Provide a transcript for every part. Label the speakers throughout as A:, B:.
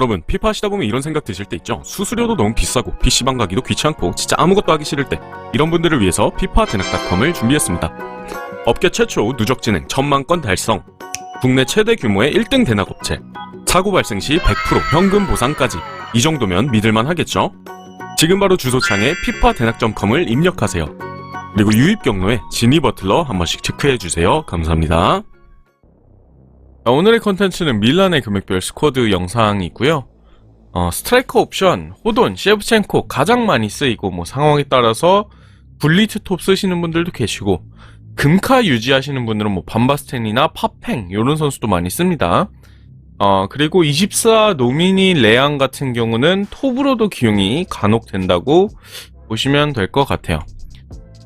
A: 여러분 피파 하시다 보면 이런 생각 드실 때 있죠? 수수료도 너무 비싸고 PC방 가기도 귀찮고 진짜 아무것도 하기 싫을 때. 이런 분들을 위해서 피파 대낙닷컴을 준비했습니다. 업계 최초 누적 진행 천만 건 달성. 국내 최대 규모의 1등 대낙업체. 사고 발생 시 100% 현금 보상까지. 이 정도면 믿을만 하겠죠? 지금 바로 주소창에 피파 대낙점컴을 입력하세요. 그리고 유입 경로에 지니 버틀러 한 번씩 체크해주세요. 감사합니다. 자, 오늘의 컨텐츠는 밀란의 금액별 스쿼드 영상이고요. 어, 스트라이커 옵션, 호돈, 셰브첸코 가장 많이 쓰이고 뭐 상황에 따라서 굴리트 톱 쓰시는 분들도 계시고 금카 유지하시는 분들은 뭐 반바스텐이나 파팽 이런 선수도 많이 씁니다. 어, 그리고 24 노미니 레앙 같은 경우는 톱으로도 기용이 간혹 된다고 보시면 될 것 같아요.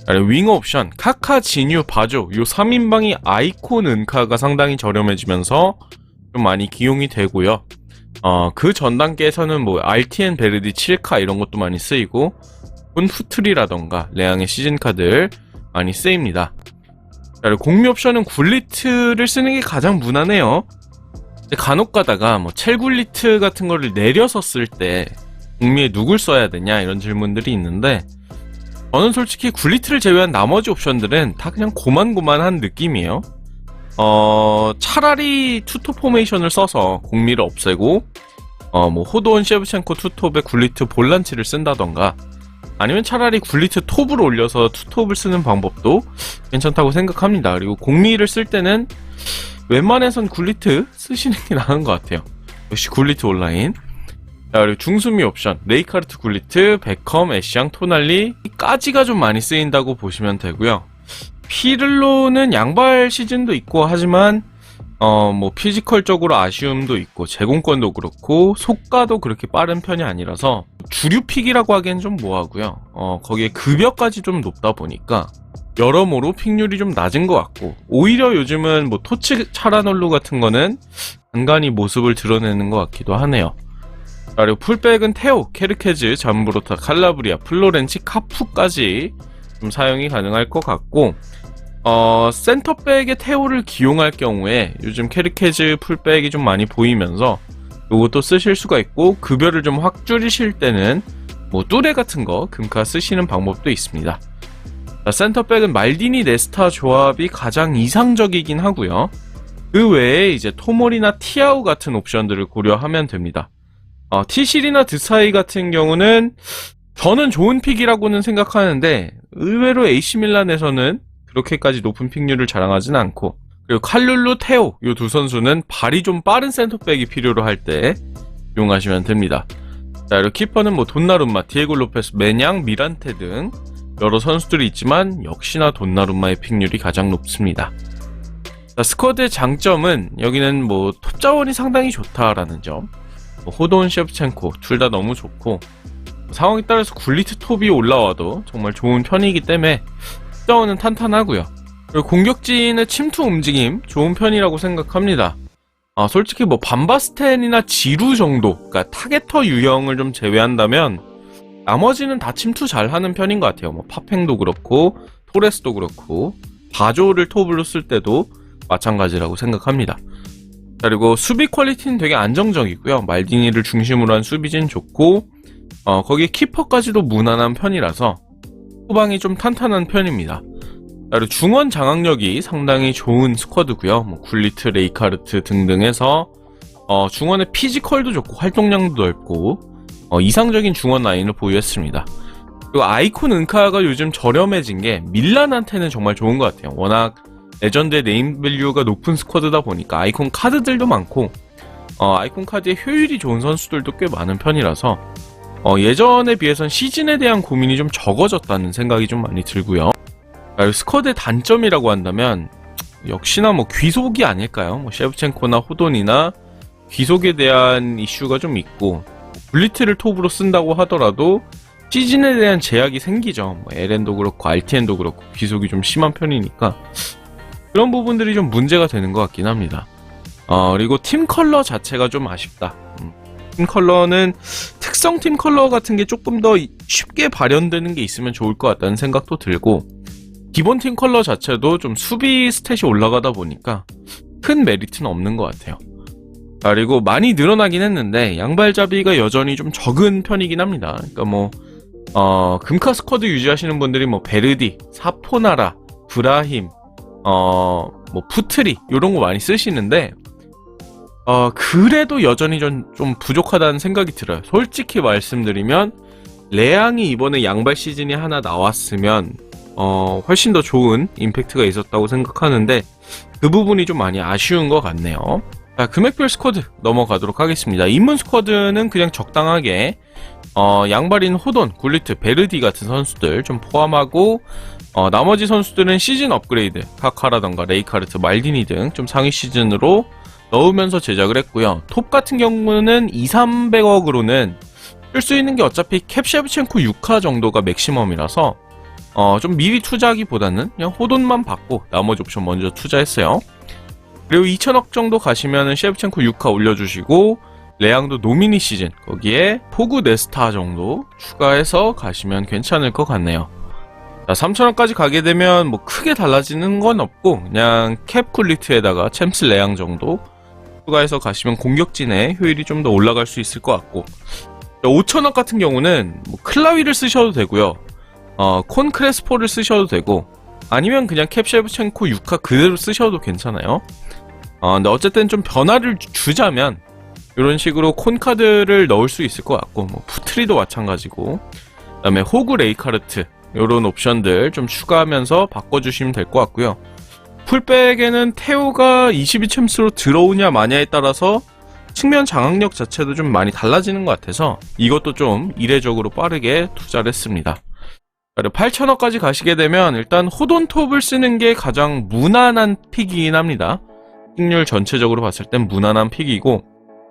A: 윙 옵션, 카카, 진유, 바조 요 3인방이 아이콘 은카가 상당히 저렴해지면서 좀 많이 기용이 되고요. 어, 그 전 단계에서는 뭐 RTN 베르디 7카 이런 것도 많이 쓰이고 훈푸트리라던가 레앙의 시즌 카들 많이 쓰입니다. 자, 공미 옵션은 굴리트를 쓰는 게 가장 무난해요. 간혹 가다가 뭐 첼굴리트 같은 거를 내려서 쓸 때 공미에 누굴 써야 되냐 이런 질문들이 있는데 저는 솔직히 굴리트를 제외한 나머지 옵션들은 다 그냥 고만고만한 느낌이에요. 어, 차라리 투톱 포메이션을 써서 공미를 없애고, 어, 뭐, 호돈 셰브첸코 투톱에 굴리트 볼란치를 쓴다던가, 아니면 차라리 굴리트 톱을 올려서 투톱을 쓰는 방법도 괜찮다고 생각합니다. 그리고 공미를 쓸 때는 웬만해선 굴리트 쓰시는 게 나은 것 같아요. 역시 굴리트 온라인. 자, 그리고 중수미 옵션, 레이카르트 굴리트, 베컴, 애쉬앙, 토날리까지가 좀 많이 쓰인다고 보시면 되고요. 피를로는 양발 시즌도 있고 하지만 어 뭐 피지컬적으로 아쉬움도 있고 제공권도 그렇고 속가도 그렇게 빠른 편이 아니라서 주류 픽이라고 하기엔 좀 뭐하고요. 어 거기에 급여까지 좀 높다 보니까 여러모로 픽률이 좀 낮은 것 같고 오히려 요즘은 뭐 토치 차라놀루 같은 거는 간간히 모습을 드러내는 것 같기도 하네요. 자, 그리고 풀백은 테오, 케르케즈, 잠브로타, 칼라브리아, 플로렌치, 카푸까지 좀 사용이 가능할 것 같고 어, 센터백에 테오를 기용할 경우에 요즘 케르케즈 풀백이 좀 많이 보이면서 요것도 쓰실 수가 있고 급여를 좀 확 줄이실 때는 뭐 뚜레 같은 거 금카 쓰시는 방법도 있습니다. 자, 센터백은 말디니 네스타 조합이 가장 이상적이긴 하고요. 그 외에 이제 토몰이나 티아우 같은 옵션들을 고려하면 됩니다. 어, 티실이나 드사이 같은 경우는 저는 좋은 픽이라고는 생각하는데 의외로 AC 밀란에서는 그렇게까지 높은 픽률을 자랑하진 않고 그리고 칼룰루 테오 이 두 선수는 발이 좀 빠른 센터백이 필요로 할 때 이용하시면 됩니다. 자 그리고 키퍼는 뭐 돈나룸마, 디에고 로페스, 메냥, 미란테 등 여러 선수들이 있지만 역시나 돈나룸마의 픽률이 가장 높습니다. 자, 스쿼드의 장점은 여기는 뭐 톱자원이 상당히 좋다라는 점. 뭐 호돈 셰프첸코 둘 다 너무 좋고 상황에 따라서 굴리트 톱이 올라와도 정말 좋은 편이기 때문에 톱자원은 탄탄하고요. 그리고 공격진의 침투 움직임 좋은 편이라고 생각합니다. 아, 솔직히 뭐 반바스텐이나 지루 정도, 그러니까 타겟터 유형을 좀 제외한다면 나머지는 다 침투 잘 하는 편인 것 같아요. 뭐 파팽도 그렇고 토레스도 그렇고 바조를 톱으로 쓸 때도 마찬가지라고 생각합니다. 자, 그리고 수비 퀄리티는 되게 안정적이고요. 말디니를 중심으로 한 수비진 좋고 어, 거기에 키퍼까지도 무난한 편이라서 후방이 좀 탄탄한 편입니다. 자, 그리고 중원 장악력이 상당히 좋은 스쿼드고요. 뭐 굴리트, 레이카르트 등등 해서 어, 중원의 피지컬도 좋고 활동량도 넓고 어, 이상적인 중원 라인을 보유했습니다. 그리고 아이콘 은카가 요즘 저렴해진 게 밀란한테는 정말 좋은 것 같아요. 워낙 레전드의 네임 밸류가 높은 스쿼드다 보니까 아이콘 카드들도 많고 어, 아이콘 카드의 효율이 좋은 선수들도 꽤 많은 편이라서 어, 예전에 비해선 시즌에 대한 고민이 좀 적어졌다는 생각이 좀 많이 들고요. 아, 스쿼드의 단점이라고 한다면 역시나 뭐 귀속이 아닐까요? 뭐 셰브첸코나 호돈이나 귀속에 대한 이슈가 좀 있고 블리트를 톱으로 쓴다고 하더라도 시즌에 대한 제약이 생기죠. 뭐 LN도 그렇고 RTN도 그렇고 귀속이 좀 심한 편이니까 그런 부분들이 좀 문제가 되는 것 같긴 합니다. 어, 그리고 팀 컬러 자체가 좀 아쉽다. 음, 팀 컬러는 특성 팀 컬러 같은 게 조금 더 쉽게 발현되는 게 있으면 좋을 것 같다는 생각도 들고 기본 팀 컬러 자체도 좀 수비 스탯이 올라가다 보니까 큰 메리트는 없는 것 같아요. 그리고 많이 늘어나긴 했는데 양발잡이가 여전히 좀 적은 편이긴 합니다. 그러니까 뭐 어, 금카 스쿼드 유지하시는 분들이 뭐 베르디, 사포나라, 브라힘, 어, 뭐 푸트리 요런 거 많이 쓰시는데 어, 그래도 여전히 좀, 좀 부족하다는 생각이 들어요. 솔직히 말씀드리면 레앙이 이번에 양발 시즌이 하나 나왔으면 어, 훨씬 더 좋은 임팩트가 있었다고 생각하는데 그 부분이 좀 많이 아쉬운 것 같네요. 자, 금액별 스쿼드 넘어가도록 하겠습니다. 입문 스쿼드는 그냥 적당하게 어, 양발인 호돈, 굴리트, 베르디 같은 선수들 좀 포함하고 어, 나머지 선수들은 시즌 업그레이드, 카카라던가 레이카르트, 말디니 등 좀 상위 시즌으로 넣으면서 제작을 했고요. 톱 같은 경우는 2, 300억으로는 쓸 수 있는 게 어차피 캡셰브첸코 6화 정도가 맥시멈이라서 어, 좀 미리 투자하기보다는 그냥 호돈만 받고 나머지 옵션 먼저 투자했어요. 그리고 2천억 정도 가시면은 셰브첸코 6화 올려주시고 레앙도 노미니 시즌 거기에 포구 네스타 정도 추가해서 가시면 괜찮을 것 같네요. 자, 3천원까지 가게 되면 뭐 크게 달라지는 건 없고 그냥 캡 쿨리트에다가 챔스 레앙 정도 추가해서 가시면 공격진의 효율이 좀 더 올라갈 수 있을 것 같고 5천원 같은 경우는 뭐 클라위를 쓰셔도 되고요. 어, 콘 크레스포를 쓰셔도 되고 아니면 그냥 캡셰브첸코 6화 그대로 쓰셔도 괜찮아요. 어, 근데 어쨌든 좀 변화를 주- 주자면 이런 식으로 콘 카드를 넣을 수 있을 것 같고 뭐 푸트리도 마찬가지고 그 다음에 호구 레이카르트 이런 옵션들 좀 추가하면서 바꿔주시면 될 것 같고요. 풀백에는 테오가 22챔스로 들어오냐 마냐에 따라서 측면 장악력 자체도 좀 많이 달라지는 것 같아서 이것도 좀 이례적으로 빠르게 투자를 했습니다. 그리고 8천원까지 가시게 되면 일단 호돈톱을 쓰는 게 가장 무난한 픽이긴 합니다. 승률 전체적으로 봤을 땐 무난한 픽이고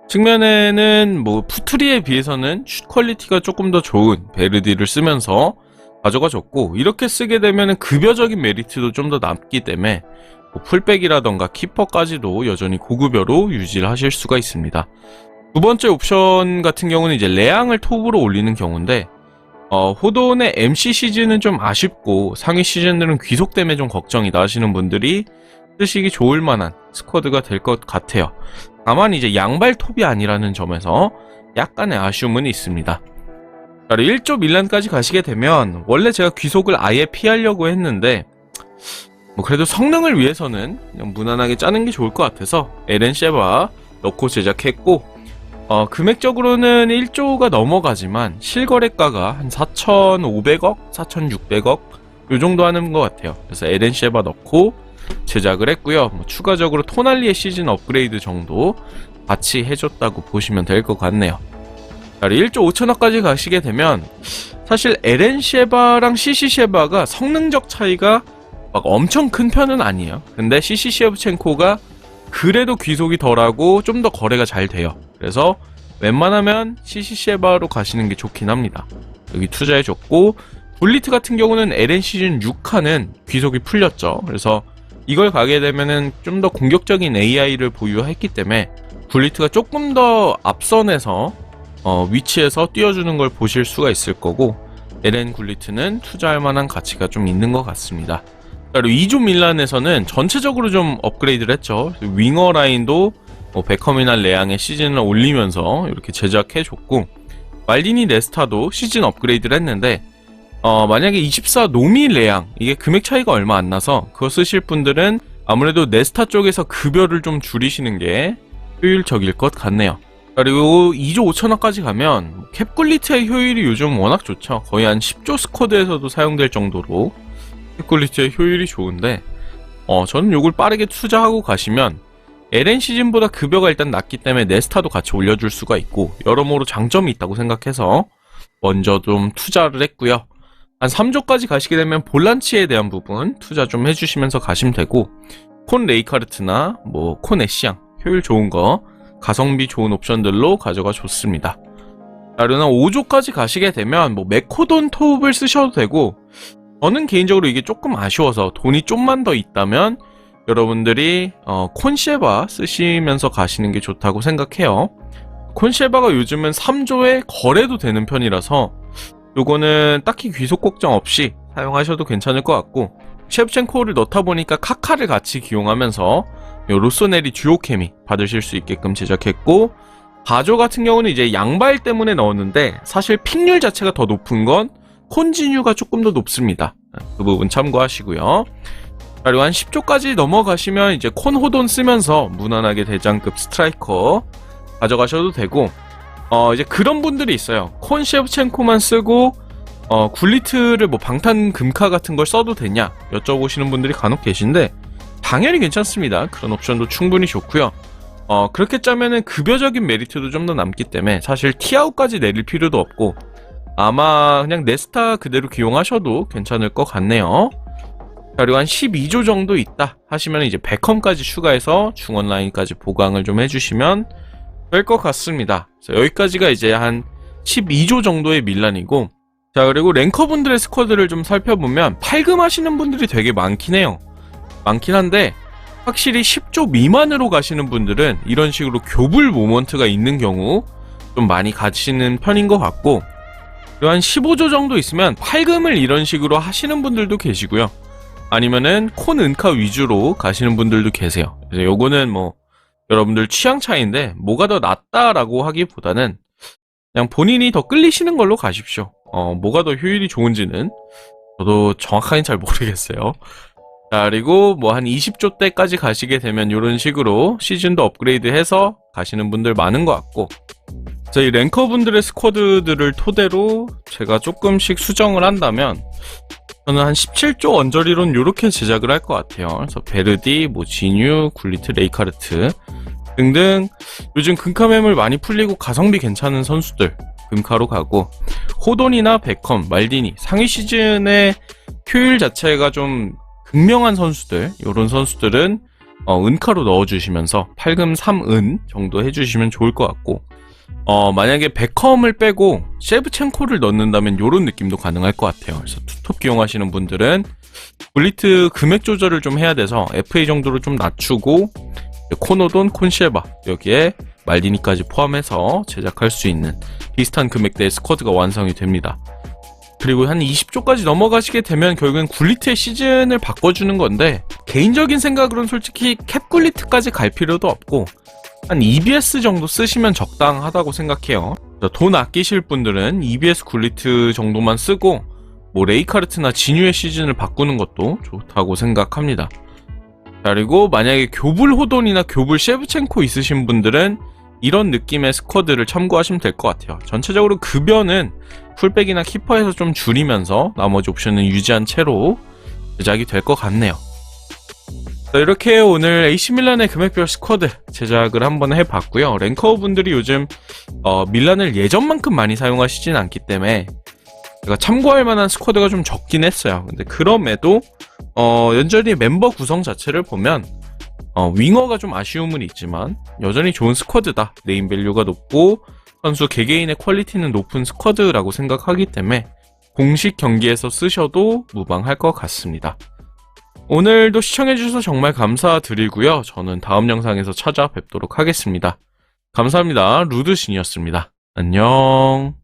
A: 측면에는 뭐 푸트리에 비해서는 슛 퀄리티가 조금 더 좋은 베르디를 쓰면서 가져가 줬고 이렇게 쓰게 되면 급여적인 메리트도 좀 더 남기 때문에 뭐 풀백이라던가 키퍼까지도 여전히 고급여로 유지를 하실 수가 있습니다. 두 번째 옵션 같은 경우는 이제 레앙을 톱으로 올리는 경우인데 어, 호돈의 MC 시즌은 좀 아쉽고 상위 시즌들은 귀속 때문에 좀 걱정이다 하시는 분들이 쓰시기 좋을 만한 스쿼드가 될 것 같아요. 다만 이제 양발 톱이 아니라는 점에서 약간의 아쉬움은 있습니다. 자, 1조 밀란까지 가시게 되면 원래 제가 귀속을 아예 피하려고 했는데 뭐 그래도 성능을 위해서는 그냥 무난하게 짜는 게 좋을 것 같아서 에렌 쉐바 넣고 제작했고 어, 금액적으로는 1조가 넘어가지만 실거래가가 한 4,500억, 4,600억 요 정도 하는 것 같아요. 그래서 에렌 쉐바 넣고 제작을 했고요. 뭐 추가적으로 토날리의 시즌 업그레이드 정도 같이 해줬다고 보시면 될 것 같네요. 자, 1조 5천억까지 가시게 되면 사실 에렌 쉐바랑 CC 쉐바가 성능적 차이가 막 엄청 큰 편은 아니에요. 근데 CC 쉐브첸코가 그래도 귀속이 덜하고 좀 더 거래가 잘 돼요. 그래서 웬만하면 CC 쉐바로 가시는 게 좋긴 합니다. 여기 투자해줬고 볼리트 같은 경우는 LN 시즌 6화는 귀속이 풀렸죠. 그래서 이걸 가게 되면은 좀 더 공격적인 AI를 보유했기 때문에 굴리트가 조금 더 앞선에서 어, 위치에서 띄워주는 걸 보실 수가 있을 거고 LN 굴리트는 투자할 만한 가치가 좀 있는 것 같습니다. 그리고 2조 밀란에서는 전체적으로 좀 업그레이드를 했죠. 윙어 라인도 뭐 베컴이나 레앙의 시즌을 올리면서 이렇게 제작해줬고 말디니 네스타도 시즌 업그레이드를 했는데 어, 만약에 24 노미 레앙 이게 금액 차이가 얼마 안 나서 그거 쓰실 분들은 아무래도 네스타 쪽에서 급여를 좀 줄이시는 게 효율적일 것 같네요. 그리고 2조 5천원까지 가면 캡굴리트의 효율이 요즘 워낙 좋죠. 거의 한 10조 스쿼드에서도 사용될 정도로 캡굴리트의 효율이 좋은데 어, 저는 요걸 빠르게 투자하고 가시면 LN 시즌보다 급여가 일단 낮기 때문에 네스타도 같이 올려줄 수가 있고 여러모로 장점이 있다고 생각해서 먼저 좀 투자를 했고요. 한 3조까지 가시게 되면 볼란치에 대한 부분 투자 좀 해주시면서 가시면 되고 콘 레이카르트나 뭐콘 애쉬양 효율 좋은 거 가성비 좋은 옵션들로 가져가 좋습니다. 그러나 5조까지 가시게 되면 뭐 메코돈 톱을 쓰셔도 되고 저는 개인적으로 이게 조금 아쉬워서 돈이 좀만 더 있다면 여러분들이 어, 콘쉐바 쓰시면서 가시는 게 좋다고 생각해요. 콘쉐바가 요즘은 3조에 거래도 되는 편이라서 요거는 딱히 귀속 걱정 없이 사용하셔도 괜찮을 것 같고 셰프첸코를 넣다 보니까 카카를 같이 기용하면서 요 로소네리 듀오 케미 받으실 수 있게끔 제작했고 바조 같은 경우는 이제 양발 때문에 넣었는데 사실 픽률 자체가 더 높은 건 콘지뉴가 조금 더 높습니다. 그 부분 참고하시고요. 그리고 한 10조까지 넘어가시면 이제 콘 호돈 쓰면서 무난하게 대장급 스트라이커 가져가셔도 되고 어 이제 그런 분들이 있어요. 콘 셰프첸코만 쓰고 어 굴리트를 뭐 방탄 금카 같은 걸 써도 되냐 여쭤보시는 분들이 간혹 계신데 당연히 괜찮습니다. 그런 옵션도 충분히 좋고요. 어 그렇게 짜면은 급여적인 메리트도 좀 더 남기 때문에 사실 티아웃까지 내릴 필요도 없고 아마 그냥 네스타 그대로 기용하셔도 괜찮을 것 같네요. 자, 그리고 한 12조 정도 있다 하시면 이제 베컴까지 추가해서 중원 라인까지 보강을 좀 해주시면 될 것 같습니다. 자, 여기까지가 이제 한 12조 정도의 밀란이고 자 그리고 랭커분들의 스쿼드를 좀 살펴보면 팔금 하시는 분들이 되게 많긴 해요. 많긴 한데 확실히 10조 미만으로 가시는 분들은 이런 식으로 교불 모먼트가 있는 경우 좀 많이 가시는 편인 것 같고 한 15조 정도 있으면 팔금을 이런 식으로 하시는 분들도 계시고요. 아니면은 콘 은카 위주로 가시는 분들도 계세요. 그래서 요거는 뭐 여러분들 취향 차이인데 뭐가 더 낫다라고 하기보다는 그냥 본인이 더 끌리시는 걸로 가십시오. 어, 뭐가 더 효율이 좋은지는 저도 정확하게 잘 모르겠어요. 자, 그리고 뭐 한 20조 때까지 가시게 되면 이런 식으로 시즌도 업그레이드 해서 가시는 분들 많은 것 같고 저희 랭커 분들의 스쿼드들을 토대로 제가 조금씩 수정을 한다면 저는 한 17조 언저리론 이렇게 제작을 할 것 같아요. 그래서 베르디, 뭐 지뉴, 굴리트, 레이카르트 등등 요즘 금카 매물 많이 풀리고 가성비 괜찮은 선수들 금카로 가고 호돈이나 베컴, 말디니 상위 시즌의 효율 자체가 좀 극명한 선수들 이런 선수들은 어, 은카로 넣어주시면서 8금 3은 정도 해주시면 좋을 것 같고 어, 만약에 베컴을 빼고 셰브첸코를 넣는다면 이런 느낌도 가능할 것 같아요. 그래서 투톱 기용하시는 분들은 블리트 금액 조절을 좀 해야 돼서 FA 정도로 좀 낮추고 코노돈, 콘셰바 여기에 말디니까지 포함해서 제작할 수 있는 비슷한 금액대의 스쿼드가 완성이 됩니다. 그리고 한 20조까지 넘어가시게 되면 결국엔 굴리트의 시즌을 바꿔주는 건데 개인적인 생각으로는 솔직히 캡 굴리트까지 갈 필요도 없고 한 EBS 정도 쓰시면 적당하다고 생각해요. 돈 아끼실 분들은 EBS 굴리트 정도만 쓰고 뭐 레이카르트나 진유의 시즌을 바꾸는 것도 좋다고 생각합니다. 자, 그리고 만약에 교불 호돈이나 교불 셰브첸코 있으신 분들은 이런 느낌의 스쿼드를 참고하시면 될 것 같아요. 전체적으로 급여는 풀백이나 키퍼에서 좀 줄이면서 나머지 옵션은 유지한 채로 제작이 될 것 같네요. 자, 이렇게 오늘 AC 밀란의 금액별 스쿼드 제작을 한번 해봤고요. 랭커 분들이 요즘 어, 밀란을 예전만큼 많이 사용하시진 않기 때문에 제가 참고할 만한 스쿼드가 좀 적긴 했어요. 근데 그럼에도 어, 연전히 멤버 구성 자체를 보면 어, 윙어가 좀 아쉬움은 있지만 여전히 좋은 스쿼드다. 네임 밸류가 높고 선수 개개인의 퀄리티는 높은 스쿼드라고 생각하기 때문에 공식 경기에서 쓰셔도 무방할 것 같습니다. 오늘도 시청해주셔서 정말 감사드리고요. 저는 다음 영상에서 찾아뵙도록 하겠습니다. 감사합니다. 루드신이었습니다. 안녕.